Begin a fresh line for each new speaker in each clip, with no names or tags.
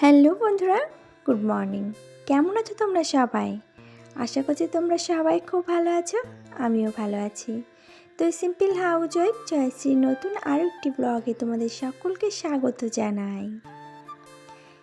Hello বন্ধুরা, good morning. কেমন আছো তোমরা সবাই? আশা করছি তোমরা সবাই খুব ভালো আছো, আমিও ভালো আছি। তো সিম্পল হাউস ওয়াইফ জয়শ্রীর নতুন আরও একটি ব্লগে তোমাদের সকলকে স্বাগত জানাই।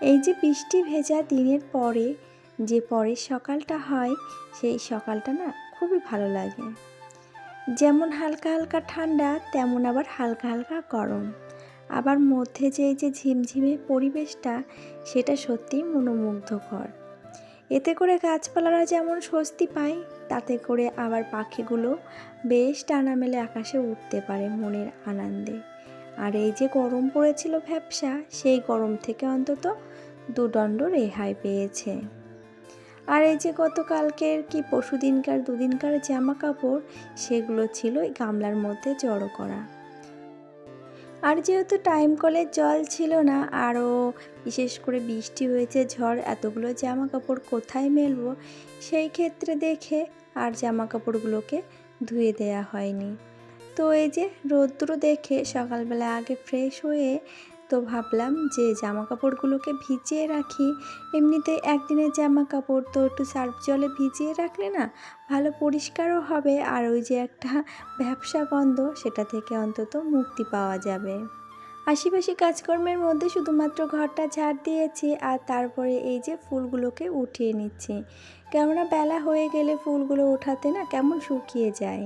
এই যে বৃষ্টি ভেজা দিনের পরে যে পরের সকালটা হয়, সেই সকালটা না খুবই ভালো লাগে। যেমন হালকা হালকা ঠান্ডা, তেমন আবার হালকা হালকা গরম। আবার মধ্যে যে এই যে ঝিমঝিমে পরিবেশটা, সেটা সত্যিই মনোমুগ্ধকর। এতে করে গাছপালারা যেমন স্বস্তি পায়, তাতে করে আবার পাখিগুলো বেশ টানা মেলে আকাশে উঠতে পারে মনের আনন্দে। আর এই যে গরম পড়েছিল ভ্যাবসা, সেই গরম থেকে অন্তত দুদণ্ড রেহাই পেয়েছে। আর এই যে গতকালকের কি পশুদিনকার দুদিনকার জামা কাপড় সেগুলো ছিল গামলার মধ্যে জড়ো করা। আর যেহেতু টাইম কলে জল ছিল না আরও বিশেষ করে বৃষ্টি হয়েছে, ঝড়, এতগুলো জামা কাপড় কোথায় মেলবো? সেই ক্ষেত্রে দেখে আর জামা কাপড়গুলোকে ধুয়ে দেয়া হয়নি। তো এই যে রৌদ্র দেখে সকালবেলা আগে ফ্রেশ হয়ে তো ভাবলাম যে জামা কাপড়গুলোকে ভিজিয়ে রাখি। এমনিতে একদিনের জামা কাপড় তো একটু সার্ফ জলে ভিজিয়ে রাখলে না ভালো পরিষ্কারও হবে। আর ওই যে একটা ব্যবসা গন্ধ, সেটা থেকে অন্তত মুক্তি পাওয়া যাবে। আশিপাশি কাজকর্মের মধ্যে শুধুমাত্র ঘরটা ঝাড় দিয়েছি আর তারপরে এই যে ফুলগুলোকে উঠিয়ে নিচ্ছি। কেননা বেলা হয়ে গেলে ফুলগুলো ওঠাতে না কেমন শুকিয়ে যায়।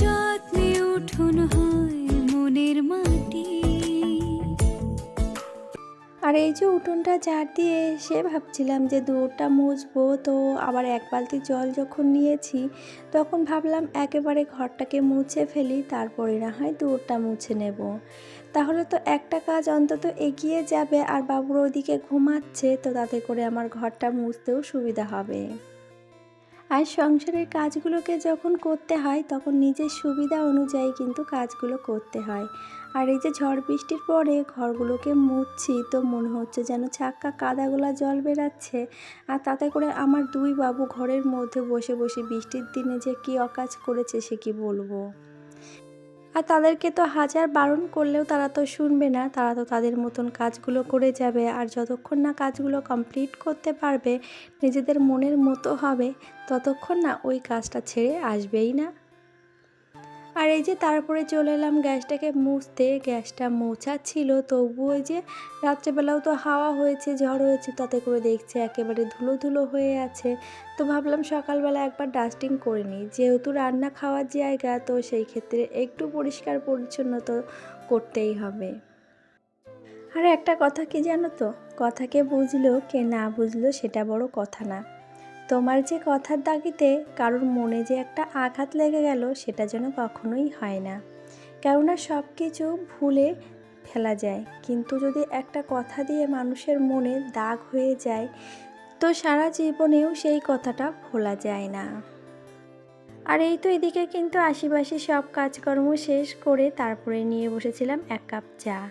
যত্নে হয় মনের মাটি।
আর এই যে উঠোনটা ঝাড় দিয়ে এসে ভাবছিলাম যে দৌড়টা মুছবো, তো আবার এক বালতি জল যখন নিয়েছি, তখন ভাবলাম একেবারে ঘরটাকে মুছে ফেলি, তারপরে না হয় দৌড়টা মুছে নেব। তাহলে তো একটা কাজ অন্তত এগিয়ে যাবে, আর বাবুর ওদিকে ঘুমাচ্ছে, তো তাতে করে আমার ঘরটা মুছতেও সুবিধা হবে। আর সংসারের কাজগুলোকে যখন করতে হয়, তখন নিজের সুবিধা অনুযায়ী কিন্তু কাজগুলো করতে হয়। আর এই যে ঝড় বৃষ্টির পরে ঘরগুলোকে মুছছি, তো মনে হচ্ছে যেন ছাক্কা কাদাগুলা জল বেরাচ্ছে। আর তাতে করে আমার দুই বাবু ঘরের মধ্যে বসে বসে বৃষ্টির দিনে যে কী অকাজ করেছে সে কি বলব? আর তাদেরকে তো হাজার বারণ করলেও তারা তো শুনবে না। তারা তো তাদের মতন কাজগুলো করে যাবে আর যতক্ষণ না কাজগুলো কমপ্লিট করতে পারবে, নিজেদের মনের মতো হবে, ততক্ষণ না ওই কাজটা ছেড়ে আসবেই না। আর এই যে তারপরে চলে এলাম গ্যাসটাকে মুছতে। গ্যাসটা মোছা ছিল তবু ওই যে রাত্রেবেলাও তো হাওয়া হয়েছে, ঝড় হয়েছে, তাতে করে দেখছে একেবারে ধুলো ধুলো হয়ে আছে। তো ভাবলাম সকালবেলা একবার ডাস্টিং করে নিই। যেহেতু রান্না খাওয়ার জায়গা, তো সেই ক্ষেত্রে একটু পরিষ্কার পরিচ্ছন্ন তো করতেই হবে। আর একটা কথা কি জানো তো? কথাকে বুঝলো, কে না বুঝলো সেটা বড় কথা না। তোমার যে কথার দাগিতে কারোর মনে যে একটা আঘাত লেগে গেল, সেটা যেন কখনোই হয় না। কেননা সব কিছু ভুলে ফেলা যায়। কিন্তু যদি একটা কথা দিয়ে মানুষের মনে দাগ হয়ে যায়, তো সারা জীবনেও সেই কথাটা ভোলা যায় না। আর এই তো এদিকে কিন্তু আশেপাশে সব কাজকর্ম শেষ করে তারপরে নিয়ে বসেছিলাম এক কাপ চা।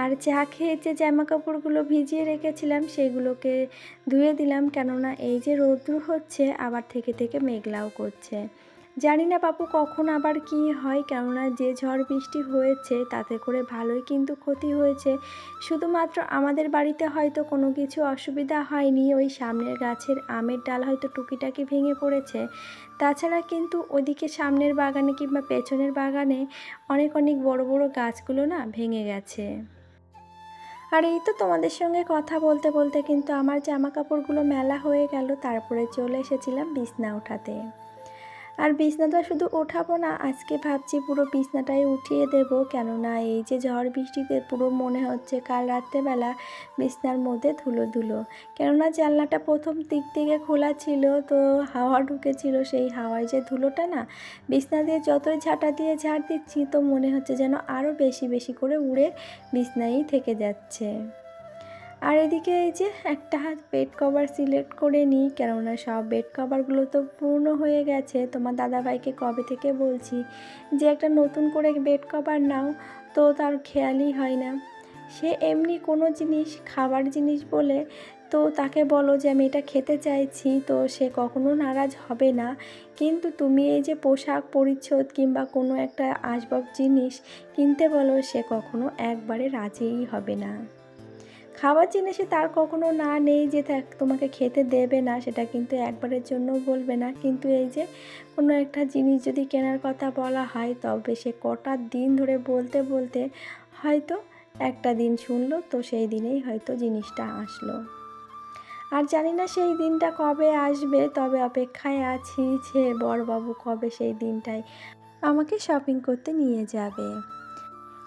আর চা খেয়ে যে জামা কাপড়গুলো ভিজিয়ে রেখেছিলাম, সেগুলোকে ধুয়ে দিলাম। কেননা এই যে রৌদ্র হচ্ছে, আবার থেকে থেকে মেঘলাও করছে। জানি না বাপু কখন আবার কি হয়, কেননা যে ঝড় বৃষ্টি হয়েছে, তাতে করে ভালোই কিন্তু ক্ষতি হয়েছে। শুধুমাত্র আমাদের বাড়িতে হয়তো কোনো কিছু অসুবিধা হয়নি, ওই সামনের গাছের আমের ডাল হয়তো টুকিটাকি ভেঙে পড়েছে। তাছাড়া কিন্তু ওদিকে সামনের বাগানে কিংবা পেছনের বাগানে অনেক অনেক বড় বড় গাছগুলো না ভেঙে গেছে। আর এই তো তোমাদের সঙ্গে কথা বলতে বলতে কিন্তু আমার জামা কাপড়গুলো মেলা হয়ে গেল। তারপরে চলে এসেছিলাম বিছনা উঠাতে। আর বিছনাটা শুধু ওঠাবো না, আজকে ভাবছি পুরো বিছনাটাই উঠিয়ে দেব। কেননা এই যে ঝড় বৃষ্টিতে পুরো মনে হচ্ছে কাল রাত্রেবেলা বিছনার মধ্যে ধুলো ধুলো। কেননা জানলাটা প্রথম দিক থেকে খোলা ছিল, তো হাওয়া ঢুকেছিল, সেই হাওয়ায় যে ধুলোটা না, বিছনা দিয়ে যতই ঝাঁটা দিয়ে ঝাড় দিচ্ছি, তো মনে হচ্ছে যেন আরও বেশি বেশি করে উড়ে বিছনাই থেকে যাচ্ছে। আর এদিকে এই যে একটা হাত বেড কভার সিলেক্ট করে নিই, কেননা সব বেড কভারগুলো তো পূর্ণ হয়ে গেছে। তোমার দাদাভাইকে কবে থেকে বলছি যে একটা নতুন করে বেড কভার নাও, তো তার খেয়ালই হয় না। সে এমনি কোনো জিনিস, খাবার জিনিস বলে তো তাকে বলো যে আমি এটা খেতে চাইছি, তো সে কখনো নারাজ হবে না। কিন্তু তুমি এই যে পোশাক পরিচ্ছদ কিংবা কোনো একটা আসবাব জিনিস কিনতে বলো, সে কখনো একবারে রাজিই হবে না। খাবার জিনিসে তার কখনো না নেই যে তোমাকে খেতে দেবে না, সেটা কিন্তু একবারের জন্য বলবে না। কিন্তু এই যে কোনো একটা জিনিস যদি কেনার কথা বলা হয়, তবে সে কটা দিন ধরে বলতে বলতে হয়তো একটা দিন শুনলো, তো সেই দিনেই হয়তো জিনিসটা আসলো। আর জানি না সেই দিনটা কবে আসবে, তবে অপেক্ষায় আছি যে বড়বাবু কবে সেই দিনটায় আমাকে শপিং করতে নিয়ে যাবে।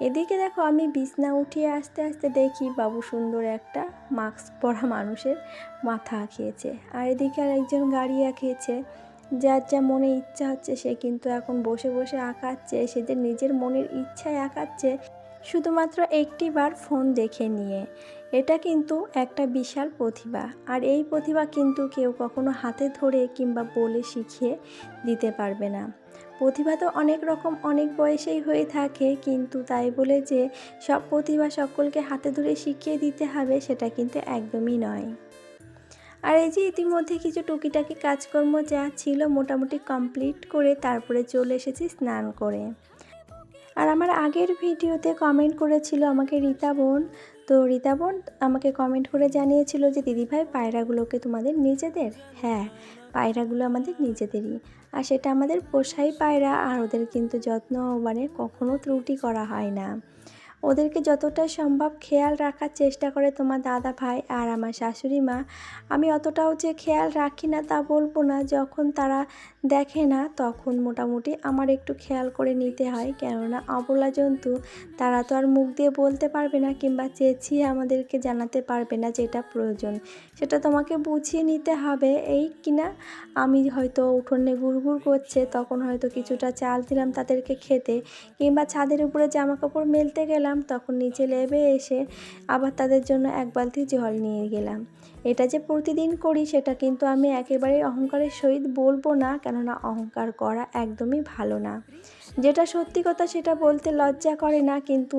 এদিকে দেখো আমি বিছনা উঠিয়ে আস্তে আস্তে দেখি বাবু সুন্দর একটা মাস্ক পরা মানুষের মাথা আঁকিয়েছে আর এদিকে আর একজন গাড়ি আঁকিয়েছে যার যা মনে ইচ্ছা হচ্ছে সে কিন্তু এখন বসে বসে আঁকাচ্ছে, সে যে নিজের মনের ইচ্ছায় আঁকাচ্ছে শুধুমাত্র একটি বার ফোন দেখে নিয়ে। এটা কিন্তু একটা বিশাল প্রতিভা। আর এই প্রতিভা কিন্তু কেউ কখনো হাতে ধরে কিংবা বলে শিখিয়ে দিতে পারবে না। প্রতিভা তো অনেক রকম, অনেক বয়সেই হয়ে থাকে, কিন্তু তাই বলে যে সব প্রতিভা সকলকে হাতে ধরে শিখিয়ে দিতে হবে, সেটা কিন্তু একদমই নয়। আর এই যে ইতিমধ্যে কিছু টুকিটাকি কাজকর্ম যা ছিল মোটামুটি কমপ্লিট করে তারপরে চলে এসেছি স্নান করে। আর আমার আগের ভিডিওতে কমেন্ট করেছিল আমাকে রীতা বোন। তো রীতা বোন আমাকে কমেন্ট করে জানিয়েছিল যে, দিদিভাই, পায়রাগুলোকে তোমাদের নিজেদের? হ্যাঁ পায়রাগুলো আমাদের নিজেদেরই। আর সেটা আমাদের পোষাই পায়রা, আর ওদের কিন্তু যত্ন মানে কখনও ত্রুটি করা হয় না। ওদেরকে যতটা সম্ভব খেয়াল রাখার চেষ্টা করে তোমার দাদা ভাই আর আমার শাশুড়ি মা। আমি অতটাও যে খেয়াল রাখি না তা বলব না, যখন তারা দেখে না, তখন মোটামুটি আমার একটু খেয়াল করে নিতে হয়। কেননা অবলা জন্তু, তারা তো আর মুখ দিয়ে বলতে পারবে না কিংবা চেঁচিয়ে আমাদেরকে জানাতে পারবে না যেটা প্রয়োজন। সেটা তোমাকে বুঝিয়ে নিতে হবে, এই কিনা আমি হয়তো উঠোনে গুড়গুড় করছে, তখন হয়তো কিছুটা চাল দিলাম তাদেরকে খেতে, কিংবা ছাদের উপরে জামা কাপড় মেলতে গেলাম, তখন নিচে লেবে এসে আবার তাদের জন্য এক বালতি জল নিয়ে গেলাম। এটা যে প্রতিদিন করি, সেটা কিন্তু আমি একেবারে অহংকারের সহিত বলব না, কেননা অহংকার করা একদমই ভালো না। যেটা সত্যি কথা সেটা বলতে লজ্জা করে না, কিন্তু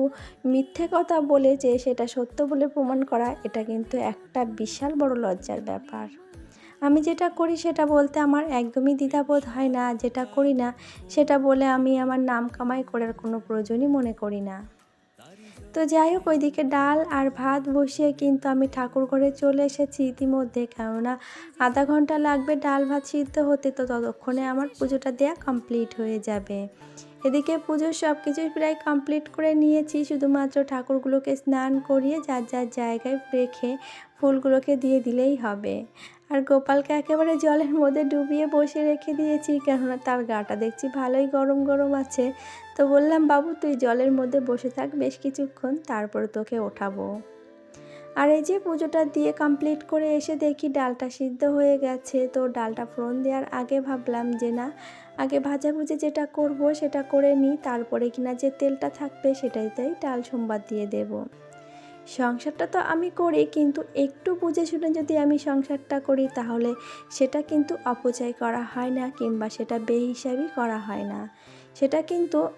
মিথ্যে কথা বলে যে সেটা সত্য বলে প্রমাণ করা, এটা কিন্তু একটা বিশাল বড় লজ্জার ব্যাপার। আমি যেটা করি সেটা বলতে আমার একদমই দ্বিধাবোধ হয় না, যেটা করি না সেটা বলে আমি আমার নাম কামাই করার কোনো প্রয়োজনই মনে করি না। তো যাই হোক, ওইদিকে ডাল আর ভাত বসিয়ে কিন্তু আমি ঠাকুর ঘরে চলে এসেছি ইতিমধ্যে। কেননা আধা ঘণ্টা লাগবে ডাল ভাত সিদ্ধ হতে, তো ততক্ষণে আমার পুজোটা দেয়া কমপ্লিট হয়ে যাবে। এদিকে পুজোর সব কিছুই প্রায় কমপ্লিট করে নিয়েছি, শুধুমাত্র ঠাকুরগুলোকে স্নান করিয়ে যার যার জায়গায় রেখে ফুলগুলোকে দিয়ে দিলেই হবে। আর গোপালকে একেবারে জলের মধ্যে ডুবিয়ে বসে রেখে দিয়েছি, কেননা তার গাটা দেখছি ভালোই গরম গরম আছে। তো বললাম, বাবু, তুই জলের মধ্যে বসে থাক বেশ কিছুক্ষণ, তারপরে তোকে ওঠাবো। আর এই যে পুজোটা দিয়ে কমপ্লিট করে এসে দেখি ডালটা সিদ্ধ হয়ে গেছে। তো ডালটা ফোড়ন দেওয়ার আগে ভাবলাম যে, না, আগে ভাজাভুজি যেটা করব সেটা করে নিই, তারপরে কিনা যে তেলটা থাকবে সেটাইতেই ডাল সোমবার দিয়ে দেব। সংসারটা তো আমি করি, কিন্তু একটু বুঝে শুনে যদি আমি সংসারটা করি, তাহলে সেটা কিন্তু অপচয় করা হয় না, কিংবা সেটা বেহিসাবি করা হয় না। সেটা কিন্তু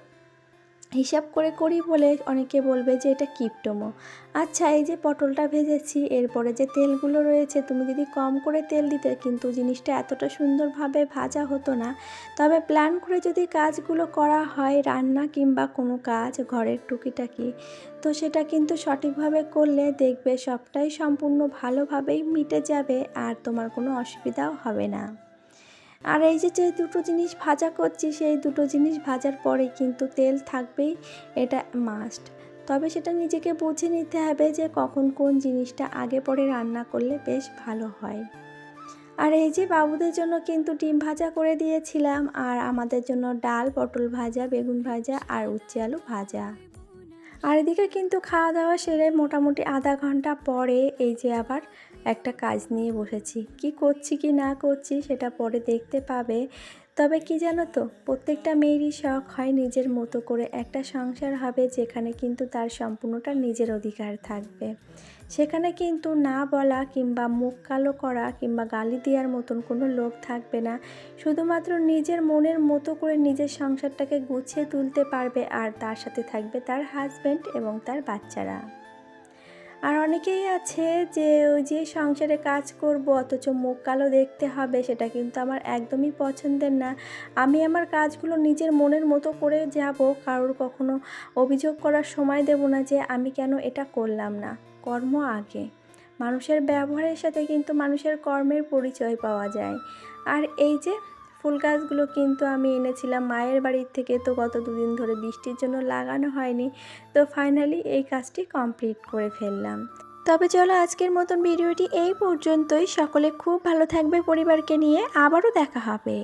হিসাব করে করি বলে অনেকে বলবে যে এটা কিপটমো। আচ্ছা এই যে পটলটা ভেজেছি, এরপরে যে তেলগুলো রয়েছে, তুমি যদি কম করে তেল দিতে কিন্তু জিনিসটা এতটা সুন্দরভাবে ভাজা হতো না। তবে প্ল্যান করে যদি কাজগুলো করা হয়, রান্না কিংবা কোনো কাজ, ঘরের টুকিটাকি, তো সেটা কিন্তু সঠিকভাবে করলে দেখবে সবটাই সম্পূর্ণ ভালোভাবেই মিটে যাবে আর তোমার কোনো অসুবিধাও হবে না। আর এই যে যে দুটো জিনিস ভাজা করছি, সেই দুটো জিনিস ভাজার পরে কিন্তু তেল থাকবেই, এটা মাস্ট তবে সেটা নিজেকে বুঝে নিতে হবে যে কখন কোন জিনিসটা আগে পরে রান্না করলে বেশ ভালো হয়। আর এই যে বাবুদের জন্য কিন্তু ডিম ভাজা করে দিয়েছিলাম, আর আমাদের জন্য ডাল, পটল ভাজা, বেগুন ভাজা আর উচ্ছে আলু ভাজা। আর এদিকে কিন্তু খাওয়া দাওয়া সেরে মোটামুটি আধা ঘণ্টা পরে এই যে আবার একটা কাজ নিয়ে বসেছি। কি করছি কি না করছি সেটা পরে দেখতে পাবে। তবে কি জানো তো, প্রত্যেকটা মেয়েরই শখ হয় নিজের মতো করে একটা সংসার হবে যেখানে কিন্তু তার সম্পূর্ণটা নিজের অধিকার থাকবে। সেখানে কিন্তু না বলা কিংবা মুখ কালো করা কিংবা গালি দেওয়ার মতন কোনো লোক থাকবে না। শুধুমাত্র নিজের মনের মতো করে নিজের সংসারটাকে গুছিয়ে তুলতে পারবে আর তার সাথে থাকবে তার হাজব্যান্ড এবং তার বাচ্চারা। আর অনেকেই আছে যে ওই যে সংসারে কাজ করব, অথচ মুখ কালো দেখতে হবে, সেটা কিন্তু আমার একদমই পছন্দের না। আমি আমার কাজগুলো নিজের মনের মতো করে যাব, কারোর কখনো অভিযোগ করার সময় দেব না যে আমি কেন এটা করলাম না। কর্ম আগে। মানুষের ব্যবহারের সাথে কিন্তু মানুষের কর্মের পরিচয় পাওয়া যায়। আর এই যে ফুল গাছগুলো কিন্তু আমি এনেছিলাম মায়ের বাড়ির থেকে, তো গত দুদিন ধরে বৃষ্টির জন্য লাগানো হয়নি। তো ফাইনালি এই কাজটি কমপ্লিট করে ফেললাম। তবে চলো আজকের মতন ভিডিওটি এই পর্যন্তই। সকলে খুব ভালো থাকবে পরিবারকে নিয়ে। আবারও দেখা হবে।